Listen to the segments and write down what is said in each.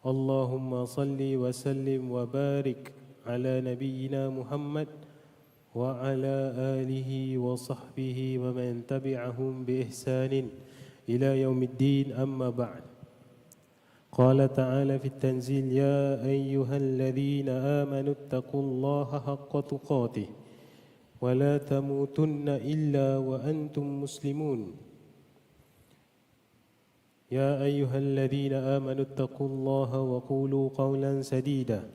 اللهم صل وسلم وبارك على نبينا محمد وعلى آله وصحبه ومن تبعهم بإحسان إلى يوم الدين. أما بعد قال تعالى في التنزيل يا أيها الذين آمنوا اتقوا الله حق تقاته ولا تموتن إلا وأنتم مسلمون. يا أيها الذين آمنوا اتقوا الله وقولوا قولا سديدا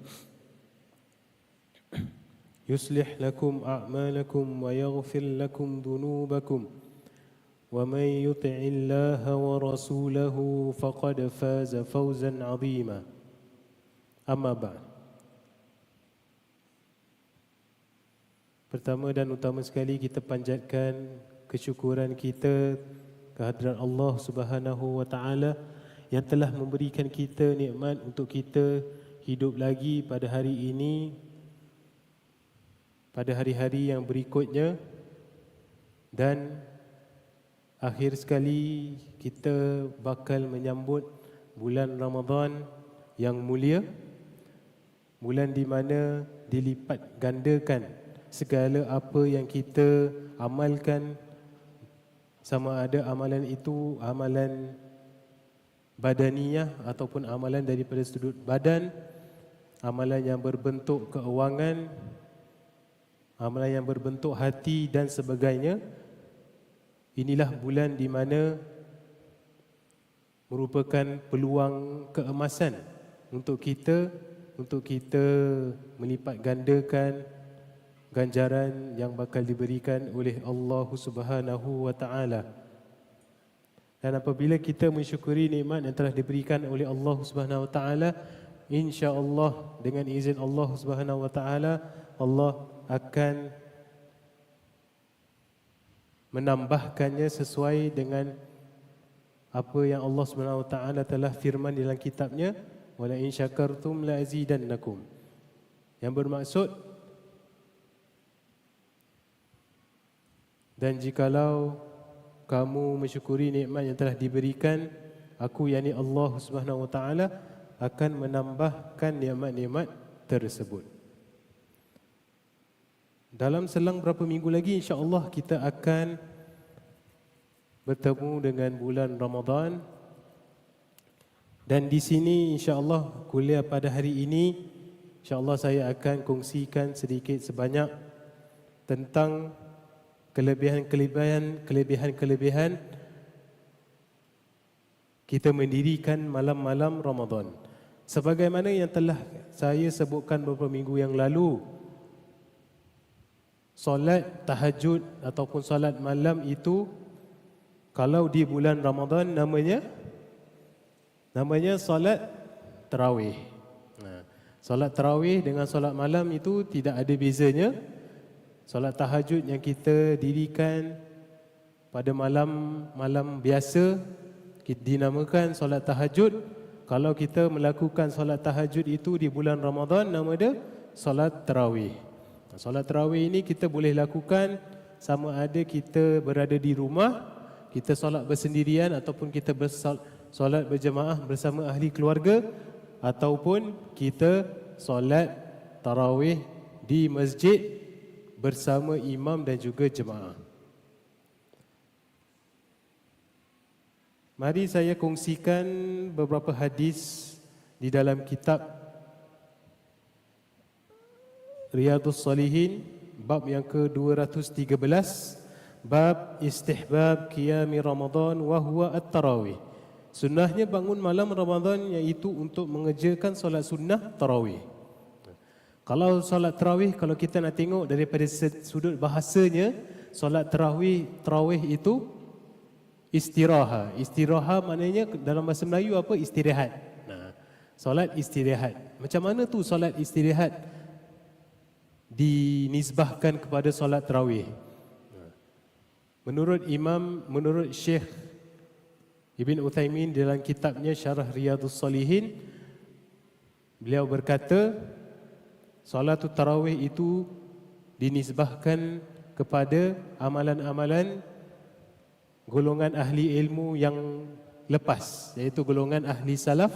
يصلح لكم أعمالكم ويغفر لكم ذنوبكم ومن يطع الله ورسوله فقد فاز فوزا عظيما أما بعد Pertama dan utama sekali kita panjatkan kesyukuran kita kehadiran Allah Subhanahu wa taala yang telah memberikan kita nikmat untuk kita hidup lagi pada hari ini pada hari-hari yang berikutnya. Dan akhir sekali kita bakal menyambut bulan Ramadan yang mulia. Bulan di mana dilipat gandakan segala apa yang kita amalkan sama ada amalan itu amalan badaniyah ataupun amalan daripada sudut badan amalan yang berbentuk keuangan amalan yang berbentuk hati dan sebagainya. Inilah bulan di mana merupakan peluang keemasan untuk kita untuk kita melipat gandakan ganjaran yang bakal diberikan oleh Allah Subhanahu wa taala. Dan apabila kita mensyukuri nikmat yang telah diberikan oleh Allah Subhanahu wa taala, insya-Allah dengan izin Allah Subhanahu wa taala, Allah akan menambahkannya sesuai dengan apa yang Allah Subhanahu wa taala telah firman dalam kitabnya, "Wala in syakartum la azidannakum." Yang bermaksud Dan jikalau kamu mensyukuri nikmat yang telah diberikan aku yakni Allah Subhanahu wa taala akan menambahkan nikmat-nikmat tersebut. Dalam selang berapa minggu lagi insya-Allah kita akan bertemu dengan bulan Ramadan. Dan di sini insya-Allah kuliah pada hari ini insya-Allah saya akan kongsikan sedikit sebanyak tentang kelebihan-kelebihan kelebihan-kelebihan kita mendirikan malam-malam Ramadan. Sebagaimana yang telah saya sebutkan beberapa minggu yang lalu, solat tahajud ataupun solat malam itu kalau di bulan Ramadan namanya namanya solat tarawih. Nah, solat tarawih dengan solat malam itu tidak ada bezanya Solat tahajud yang kita dirikan pada malam malam biasa kita dinamakan solat tahajud. Kalau kita melakukan solat tahajud itu di bulan Ramadan nama dia solat tarawih. Solat tarawih ini kita boleh lakukan sama ada kita berada di rumah, kita solat bersendirian ataupun kita bersolat berjemaah bersama ahli keluarga ataupun kita solat tarawih di masjid bersama imam dan juga jemaah. Mari saya kongsikan beberapa hadis di dalam kitab Riyadhus Salihin bab yang ke-213 bab istihbab qiyami Ramadan wa huwa at-tarawih. Sunnahnya bangun malam Ramadan iaitu untuk mengerjakan solat sunnah tarawih. Kalau solat tarawih kalau kita nak tengok daripada sudut bahasanya solat tarawih tarawih itu istirahat. Istirahat maknanya dalam bahasa Melayu apa? Istirahat. Nah, Solat istirahat. Macam mana tu solat istirahat dinisbahkan kepada solat tarawih? Menurut Imam, menurut Syekh Ibn Uthaymin dalam kitabnya Syarah Riyadus Salihin, beliau berkata, solat tarawih itu dinisbahkan kepada amalan-amalan golongan ahli ilmu yang lepas iaitu golongan ahli salaf.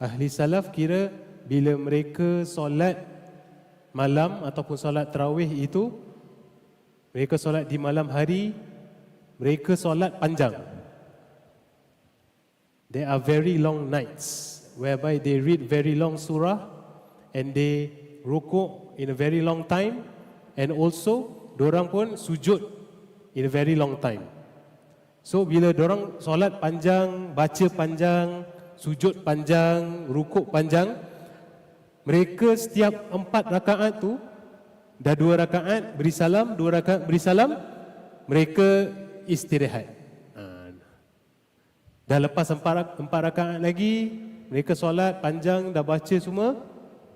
Ahli salaf kira bila mereka solat malam ataupun solat tarawih itu mereka solat di malam hari mereka solat panjang. There are very long nights whereby they read very long surah and they rukuk in a very long time and also dorang pun sujud in a very long time. So bila orang solat panjang, baca panjang, sujud panjang, rukuk panjang, mereka setiap empat rakaat tu dah dua rakaat beri salam, dua rakaat beri salam, mereka istirahat. Ha. Dah lepas empat, empat rakaat lagi, mereka solat panjang, dah baca semua,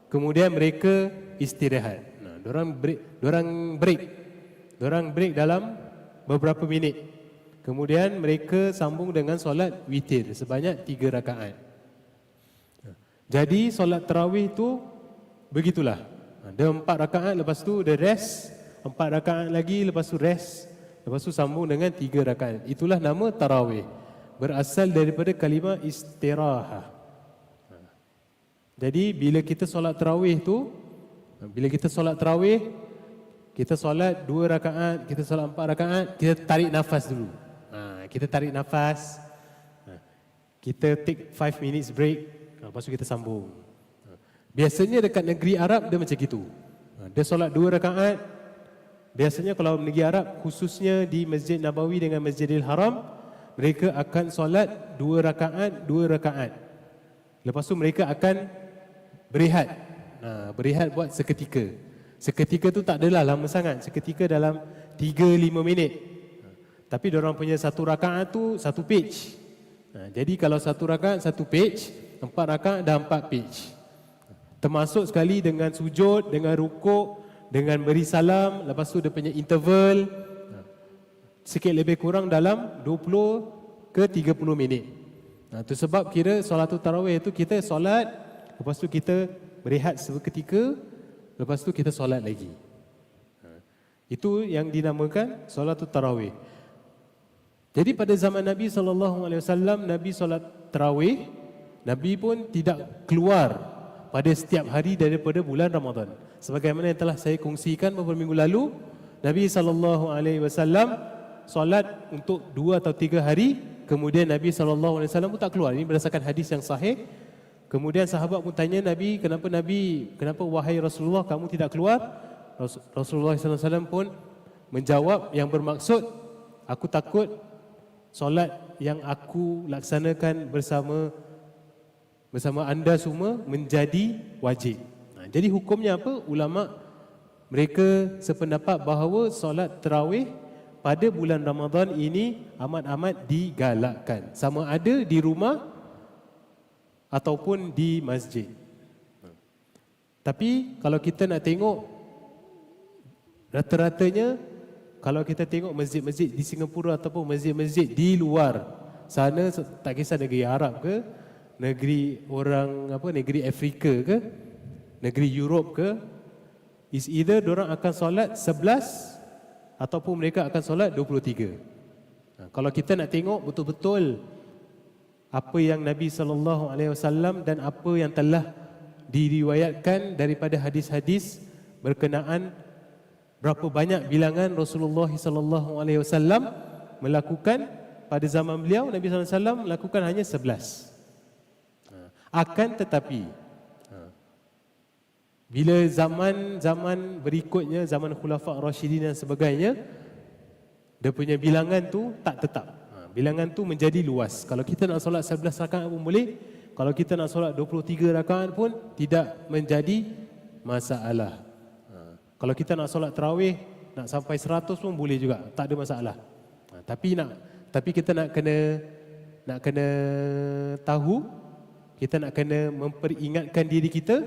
kemudian mereka istirahat. Nah, orang break, orang break, orang break dalam beberapa minit. Kemudian mereka sambung dengan solat witir sebanyak tiga rakaat. Jadi solat tarawih itu begitulah. Ada empat rakaat lepas tu ada rest. Empat rakaat lagi lepas tu rest. Lepas tu sambung dengan tiga rakaat. Itulah nama tarawih. Berasal daripada kalimah istirahah. Jadi bila kita solat tarawih tu, bila kita solat tarawih, kita solat dua rakaat, kita solat empat rakaat, kita tarik nafas dulu. Ha, kita tarik nafas. Ha, kita take five minutes break. Ha, lepas tu kita sambung. Ha, biasanya dekat negeri Arab dia macam gitu. Ha, dia solat dua rakaat. Biasanya kalau negeri Arab, khususnya di Masjid Nabawi dengan Masjidil Haram, mereka akan solat dua rakaat, dua rakaat. Lepas tu mereka akan berehat. Ha, berehat buat seketika. Seketika tu tak adalah lama sangat. Seketika dalam 3-5 minit. Tapi orang punya satu rakaat tu satu page. Ha, jadi kalau satu rakaat satu page, empat rakaat dah empat page. Termasuk sekali dengan sujud, dengan rukuk, dengan beri salam, lepas tu dia punya interval. Ha, sikit lebih kurang dalam 20 ke 30 minit. Nah, ha, tu sebab kira solat tarawih itu kita solat, lepas tu kita berehat seketika, Lepas tu kita solat lagi. Ha. Itu yang dinamakan solat tarawih. Jadi pada zaman Nabi SAW, Nabi solat tarawih, Nabi pun tidak keluar pada setiap hari daripada bulan Ramadan. Sebagaimana yang telah saya kongsikan beberapa minggu lalu, Nabi SAW solat untuk dua atau tiga hari, kemudian Nabi SAW pun tak keluar. Ini berdasarkan hadis yang sahih. Kemudian sahabat pun tanya Nabi, kenapa Nabi, kenapa wahai Rasulullah kamu tidak keluar? Rasulullah SAW pun menjawab yang bermaksud, aku takut solat yang aku laksanakan bersama bersama anda semua menjadi wajib. Nah, jadi hukumnya apa? Ulama mereka sependapat bahawa solat terawih pada bulan Ramadan ini amat-amat digalakkan. Sama ada di rumah ataupun di masjid. Tapi kalau kita nak tengok rata-ratanya kalau kita tengok masjid-masjid di Singapura ataupun masjid-masjid di luar sana tak kisah negeri Arab ke, negeri orang apa negeri Afrika ke, negeri Europe ke, is either orang akan solat 11 ataupun mereka akan solat 23. Ha, kalau kita nak tengok betul-betul apa yang Nabi sallallahu alaihi wasallam dan apa yang telah diriwayatkan daripada hadis-hadis berkenaan berapa banyak bilangan Rasulullah sallallahu alaihi wasallam melakukan pada zaman beliau Nabi sallallahu alaihi wasallam melakukan hanya 11 ha. akan tetapi bila zaman-zaman berikutnya zaman khulafa rasyidin dan sebagainya dia punya bilangan tu tak tetap bilangan tu menjadi luas. Kalau kita nak solat 11 rakaat pun boleh. Kalau kita nak solat 23 rakaat pun tidak menjadi masalah. Ha. Kalau kita nak solat tarawih nak sampai 100 pun boleh juga, tak ada masalah. Ha. Tapi nak tapi kita nak kena nak kena tahu kita nak kena memperingatkan diri kita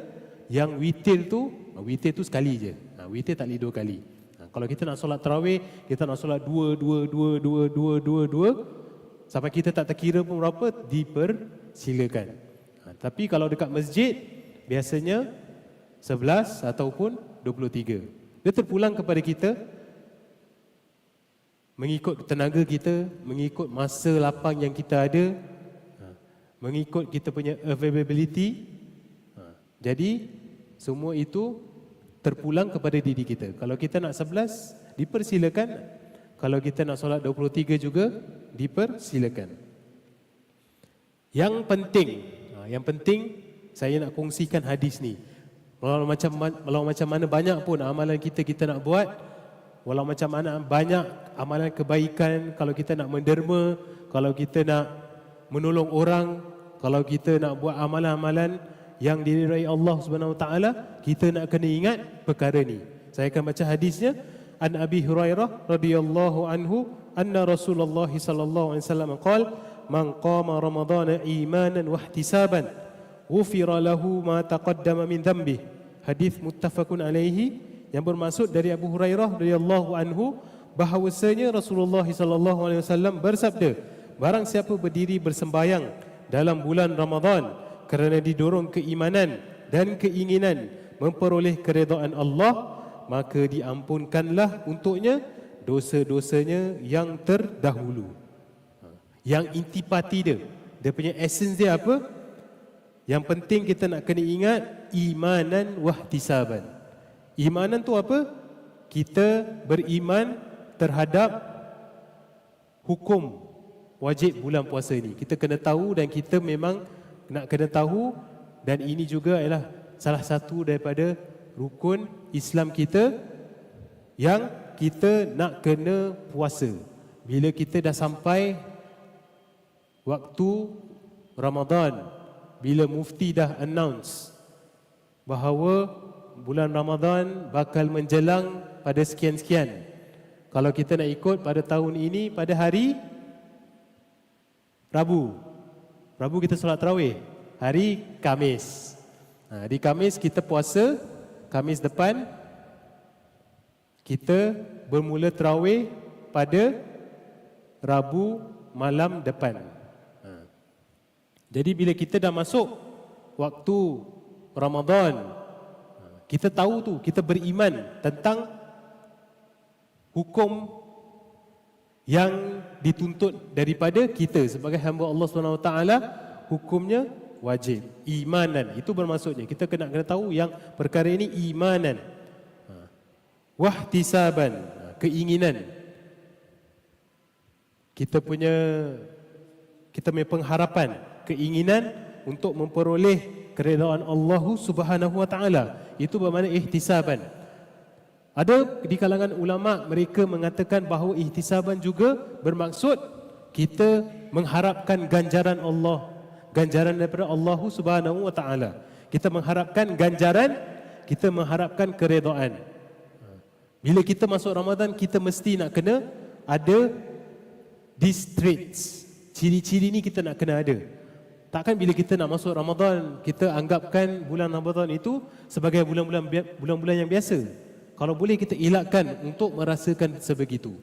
yang witir tu, witir tu sekali je. Ha, witir tak boleh dua kali. Ha, kalau kita nak solat tarawih, kita nak solat dua, dua, dua, dua, dua, dua, dua, sampai kita tak terkira pun berapa, dipersilakan. Ha, tapi kalau dekat masjid, biasanya 11 ataupun 23. Dia terpulang kepada kita, mengikut tenaga kita, mengikut masa lapang yang kita ada, mengikut kita punya availability. Ha, jadi semua itu terpulang kepada diri kita. Kalau kita nak 11, dipersilakan. Kalau kita nak solat 23 juga, dipersilakan. Yang penting, ha, yang penting saya nak kongsikan hadis ni. Walau macam walau macam mana banyak pun amalan kita kita nak buat, walau macam mana banyak amalan kebaikan kalau kita nak menderma, kalau kita nak menolong orang, kalau kita nak buat amalan-amalan yang diridai Allah Subhanahu taala, kita nak kena ingat perkara ni. Saya akan baca hadisnya An Abi Hurairah radhiyallahu anhu anna Rasulullah sallallahu alaihi wasallam qaal man qama ramadhana imanan wa ihtisaban ghufira lahu ma taqaddama min dhanbi. Hadis muttafaqun alaihi yang bermaksud dari Abu Hurairah radhiyallahu anhu bahawasanya Rasulullah sallallahu alaihi wasallam bersabda barang siapa berdiri bersembayang dalam bulan Ramadan kerana didorong keimanan dan keinginan memperoleh keredaan Allah maka diampunkanlah untuknya dosa-dosanya yang terdahulu. Ha. yang intipati dia. Dia punya essence dia apa? Yang penting kita nak kena ingat imanan wahtisaban. Imanan tu apa? Kita beriman terhadap hukum wajib bulan puasa ini. Kita kena tahu dan kita memang nak kena tahu dan ini juga adalah salah satu daripada rukun Islam kita yang kita nak kena puasa. Bila kita dah sampai waktu Ramadan, bila mufti dah announce bahawa bulan Ramadan bakal menjelang pada sekian-sekian. Kalau kita nak ikut pada tahun ini pada hari Rabu. Rabu kita solat tarawih. Hari Kamis. Ha, di Kamis kita puasa. Kamis depan kita bermula tarawih pada Rabu malam depan. Ha. Jadi bila kita dah masuk waktu Ramadan, ha, kita tahu tu, kita beriman tentang hukum yang dituntut daripada kita sebagai hamba Allah taala hukumnya wajib. Imanan itu bermaksudnya. Kita kena kena tahu yang perkara ini imanan. Ha. wahtisaban ha, keinginan. Kita punya kita punya pengharapan keinginan untuk memperoleh keredaan Allah Subhanahu wa taala. Itu bermakna ihtisaban ada di kalangan ulama mereka mengatakan bahawa ihtisaban juga bermaksud kita mengharapkan ganjaran Allah, ganjaran daripada Allah Subhanahu wa taala. Kita mengharapkan ganjaran, kita mengharapkan keredaan. Bila kita masuk Ramadan, kita mesti nak kena ada these traits. Ciri-ciri ni kita nak kena ada. Takkan bila kita nak masuk Ramadan, kita anggapkan bulan Ramadan itu sebagai bulan-bulan bulan-bulan yang biasa. Kalau boleh kita elakkan untuk merasakan sebegitu.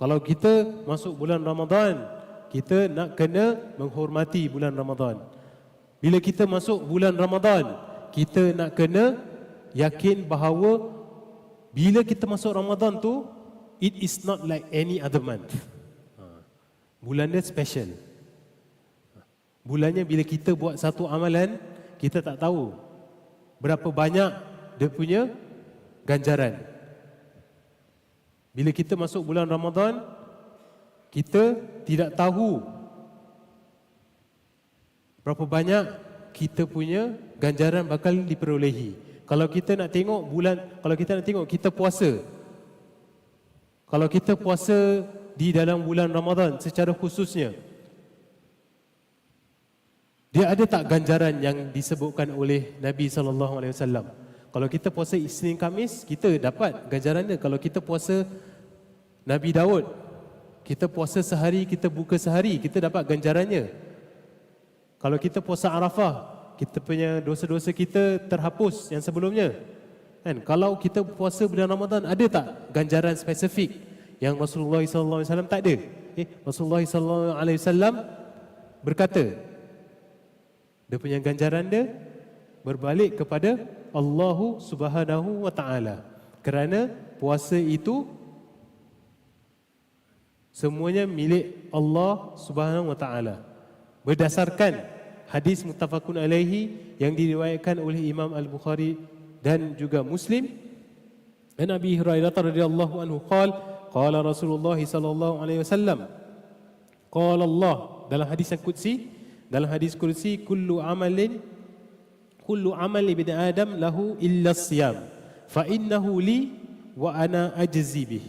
Kalau kita masuk bulan Ramadan, kita nak kena menghormati bulan Ramadan. Bila kita masuk bulan Ramadan, kita nak kena yakin bahawa bila kita masuk Ramadan tu, it is not like any other month. Ha. Bulan dia special. Bulannya bila kita buat satu amalan, kita tak tahu berapa banyak dia punya ganjaran. Bila kita masuk bulan Ramadan, kita tidak tahu berapa banyak kita punya ganjaran bakal diperolehi. Kalau kita nak tengok bulan, kalau kita nak tengok kita puasa. Kalau kita puasa di dalam bulan Ramadan secara khususnya, dia ada tak ganjaran yang disebutkan oleh Nabi sallallahu alaihi wasallam? Kalau kita puasa Isnin Kamis, kita dapat ganjarannya. Kalau kita puasa Nabi Daud, kita puasa sehari, kita buka sehari, kita dapat ganjarannya. Kalau kita puasa Arafah, kita punya dosa-dosa kita terhapus yang sebelumnya. Kan? Kalau kita puasa bulan Ramadan, ada tak ganjaran spesifik yang Rasulullah SAW tak ada? Eh, Rasulullah SAW berkata, dia punya ganjaran dia berbalik kepada Allah Subhanahu wa taala. Kerana puasa itu semuanya milik Allah Subhanahu wa taala. Berdasarkan hadis muttafaqun alaihi yang diriwayatkan oleh Imam Al-Bukhari dan juga Muslim dan Nabi Hurairah radhiyallahu anhu qala qala Rasulullah sallallahu alaihi wasallam qala Allah dalam hadis yang dalam hadis kursi kullu amalin kullu amal ibn adam lahu illa siyam. Fa innahu li wa ana ajzi bih.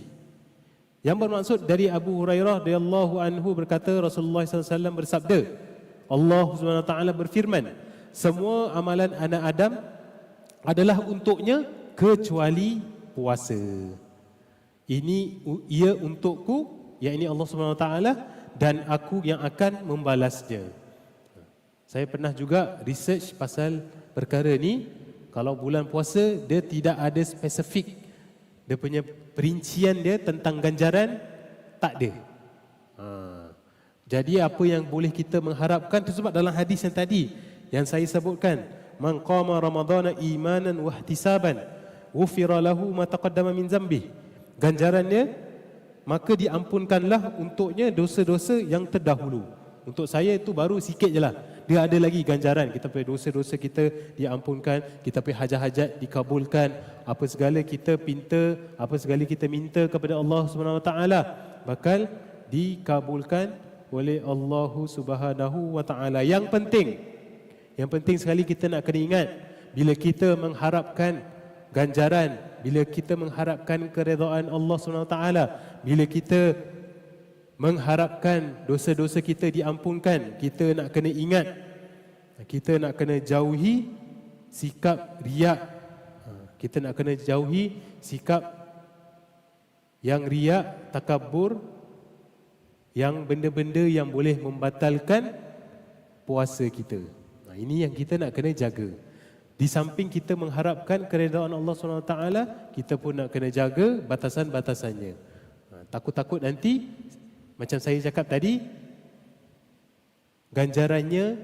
Yang bermaksud dari Abu Hurairah radhiyallahu anhu berkata Rasulullah SAW bersabda Allah Subhanahu wa taala berfirman semua amalan anak Adam adalah untuknya kecuali puasa. Ini ia untukku yakni Allah Subhanahu wa taala dan aku yang akan membalasnya. Saya pernah juga research pasal perkara ni kalau bulan puasa dia tidak ada spesifik dia punya perincian dia tentang ganjaran tak ada. Ha. jadi apa yang boleh kita mengharapkan itu sebab dalam hadis yang tadi yang saya sebutkan man qama ramadhana imanan wa ihtisaban ghufira lahu ma taqaddama min zambi ganjarannya maka diampunkanlah untuknya dosa-dosa yang terdahulu. Untuk saya itu baru sikit je lah dia ada lagi ganjaran. Kita punya dosa-dosa kita diampunkan kita punya hajat-hajat dikabulkan. Apa segala kita pinta apa segala kita minta kepada Allah Subhanahu Wa Taala bakal dikabulkan oleh Allah Subhanahu Wa Taala. Yang penting yang penting sekali kita nak kena ingat bila kita mengharapkan ganjaran bila kita mengharapkan keredaan Allah Subhanahu Wa Taala bila kita mengharapkan dosa-dosa kita diampunkan kita nak kena ingat kita nak kena jauhi sikap riak. Ha, kita nak kena jauhi sikap yang riak takabur yang benda-benda yang boleh membatalkan puasa kita. Nah, ini yang kita nak kena jaga. Di samping kita mengharapkan keredaan Allah SWT kita pun nak kena jaga batasan-batasannya. Ha, takut-takut nanti macam saya cakap tadi, ganjarannya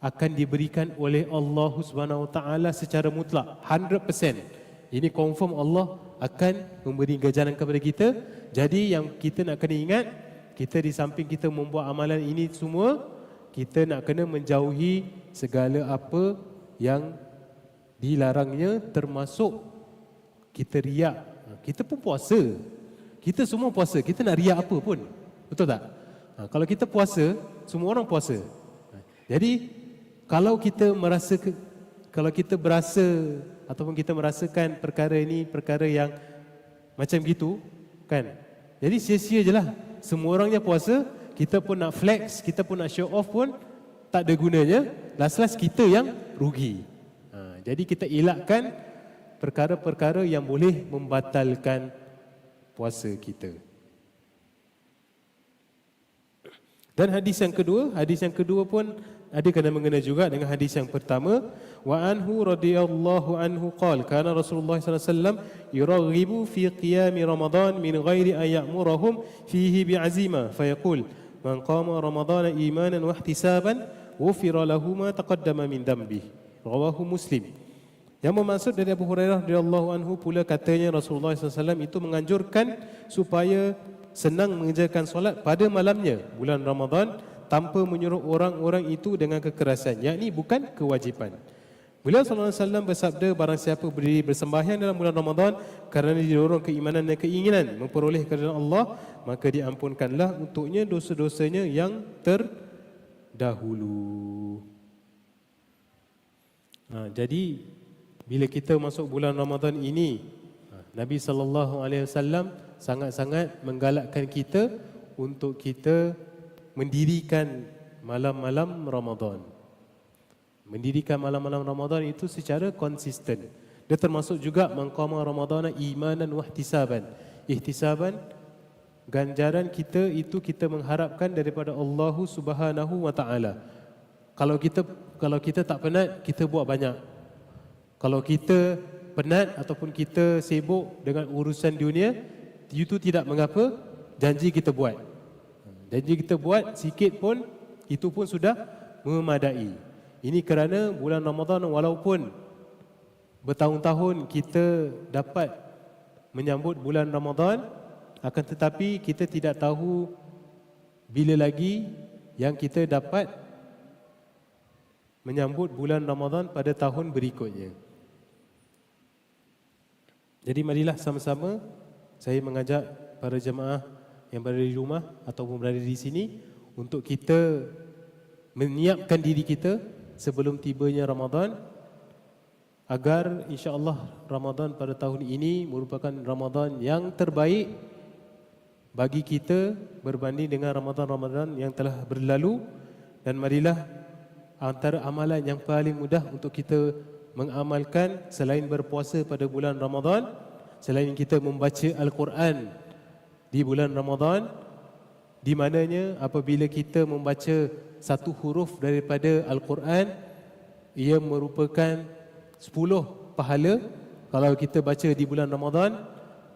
akan diberikan oleh Allah Subhanahu Wa Taala secara mutlak 100%. Ini confirm Allah akan memberi ganjaran kepada kita. Jadi yang kita nak kena ingat, kita di samping kita membuat amalan ini semua, kita nak kena menjauhi segala apa yang dilarangnya termasuk kita riak. Kita pun puasa, kita semua puasa, kita nak riak apa pun. Betul tak? Ha, kalau kita puasa, semua orang puasa. Ha, jadi kalau kita merasa kalau kita berasa ataupun kita merasakan perkara ini perkara yang macam gitu, kan? Jadi sia-sia je lah. Semua orangnya puasa, kita pun nak flex, kita pun nak show off pun tak ada gunanya. Last-last kita yang rugi. Ha, jadi kita elakkan perkara-perkara yang boleh membatalkan puasa kita. Dan hadis yang kedua, hadis yang kedua pun ada kena mengena juga dengan hadis yang pertama. Wa anhu radhiyallahu anhu qala kana Rasulullah sallallahu alaihi wasallam fi qiyam Ramadan min ghairi an ya'murahum fihi bi'azima fayaqul man qama Ramadan imanan wa ihtisaban ghufira lahu ma taqaddama min dhanbi. Rawahu Muslim. Yang bermaksud dari Abu Hurairah radhiyallahu anhu pula katanya Rasulullah SAW itu menganjurkan supaya senang mengerjakan solat pada malamnya bulan Ramadan tanpa menyuruh orang-orang itu dengan kekerasan. Yakni bukan kewajipan. Beliau SAW bersabda barang siapa berdiri bersembahyang dalam bulan Ramadan kerana didorong keimanan dan keinginan memperoleh kerana Allah maka diampunkanlah untuknya dosa-dosanya yang terdahulu. Ha, jadi bila kita masuk bulan Ramadan ini Nabi sallallahu alaihi wasallam sangat-sangat menggalakkan kita untuk kita mendirikan malam-malam Ramadan. Mendirikan malam-malam Ramadan itu secara konsisten. Dia termasuk juga mengqama Ramadan imanan wa ihtisaban. Ihtisaban ganjaran kita itu kita mengharapkan daripada Allah Subhanahu wa taala. kalau kita kalau kita tak penat, kita buat banyak. Kalau kita penat ataupun kita sibuk dengan urusan dunia, itu tidak mengapa, janji kita buat. Janji kita buat sikit pun itu pun sudah memadai. Ini kerana bulan Ramadan walaupun bertahun-tahun kita dapat menyambut bulan Ramadan akan tetapi kita tidak tahu bila lagi yang kita dapat menyambut bulan Ramadan pada tahun berikutnya. Jadi marilah sama-sama saya mengajak para jemaah yang berada di rumah ataupun berada di sini untuk kita menyiapkan diri kita sebelum tibanya Ramadan agar insya-Allah Ramadan pada tahun ini merupakan Ramadan yang terbaik bagi kita berbanding dengan Ramadan-Ramadan yang telah berlalu. Dan marilah antara amalan yang paling mudah untuk kita mengamalkan selain berpuasa pada bulan Ramadan, selain kita membaca Al-Quran di bulan Ramadan, di mananya apabila kita membaca satu huruf daripada Al-Quran, ia merupakan sepuluh pahala kalau kita baca di bulan Ramadan,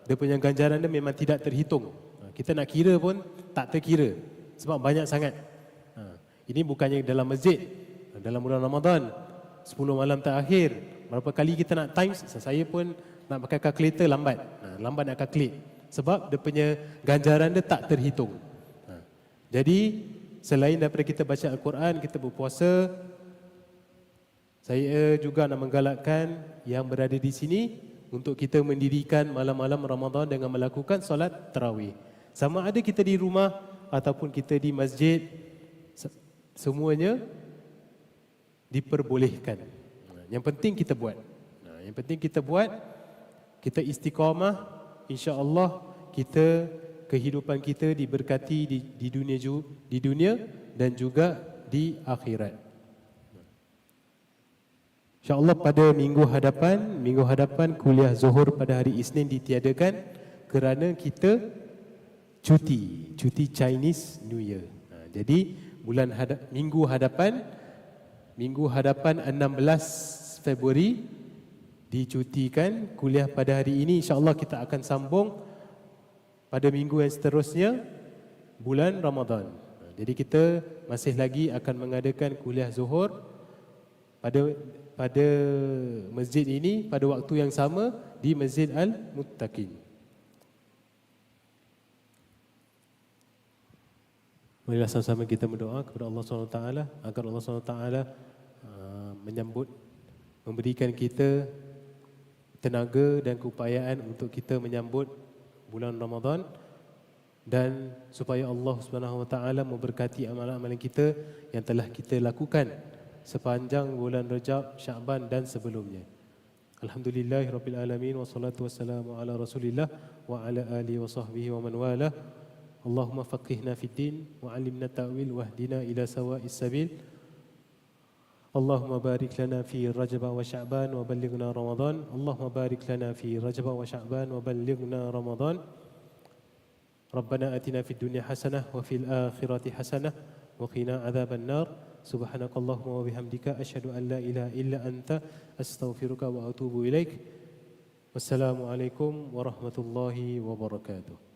dia punya ganjaran dia memang tidak terhitung. Kita nak kira pun tak terkira sebab banyak sangat. Ha, ini bukannya dalam masjid, dalam bulan Ramadan 10 malam terakhir berapa kali kita nak times saya pun nak pakai kalkulator lambat. Ha, lambat nak kalkulate sebab dia punya ganjaran dia tak terhitung. Ha. jadi selain daripada kita baca Al-Quran kita berpuasa saya juga nak menggalakkan yang berada di sini untuk kita mendirikan malam-malam Ramadan dengan melakukan solat tarawih. Sama ada kita di rumah ataupun kita di masjid semuanya diperbolehkan. Yang penting kita buat. Yang penting kita buat, kita istiqamah, insya-Allah kita kehidupan kita diberkati di, di dunia di dunia dan juga di akhirat. InsyaAllah pada minggu hadapan, minggu hadapan kuliah zuhur pada hari Isnin ditiadakan kerana kita cuti, cuti Chinese New Year. jadi bulan hadap, minggu hadapan minggu hadapan 16 Februari dicutikan kuliah pada hari ini insyaallah kita akan sambung pada minggu yang seterusnya bulan Ramadan. Jadi kita masih lagi akan mengadakan kuliah Zuhur pada pada masjid ini pada waktu yang sama di Masjid Al-Muttaqin. Marilah sama-sama kita berdoa kepada Allah SWT agar Allah SWT menyambut memberikan kita tenaga dan keupayaan untuk kita menyambut bulan Ramadan dan supaya Allah Subhanahu wa taala memberkati amalan-amalan kita yang telah kita lakukan sepanjang bulan Rajab, Syaban dan sebelumnya. Alhamdulillahirabbil alamin wassalatu wassalamu ala Rasulillah wa ala alihi wa sahbihi wa man wala. Allahumma faqihna fid din wa 'allimna ta'wil wahdina ila sawa'is sabil. اللهم بارك لنا في رجب وشعبان وبلغنا رمضان. اللهم بارك لنا في رجب وشعبان وبلغنا رمضان. ربنا آتنا في الدنيا حسنة وفي الآخرة حسنة وقنا عذاب النار. سبحانك اللهم وبحمدك أشهد أن لا إله إلا أنت أستغفرك وأتوب إليك. والسلام عليكم ورحمة الله وبركاته.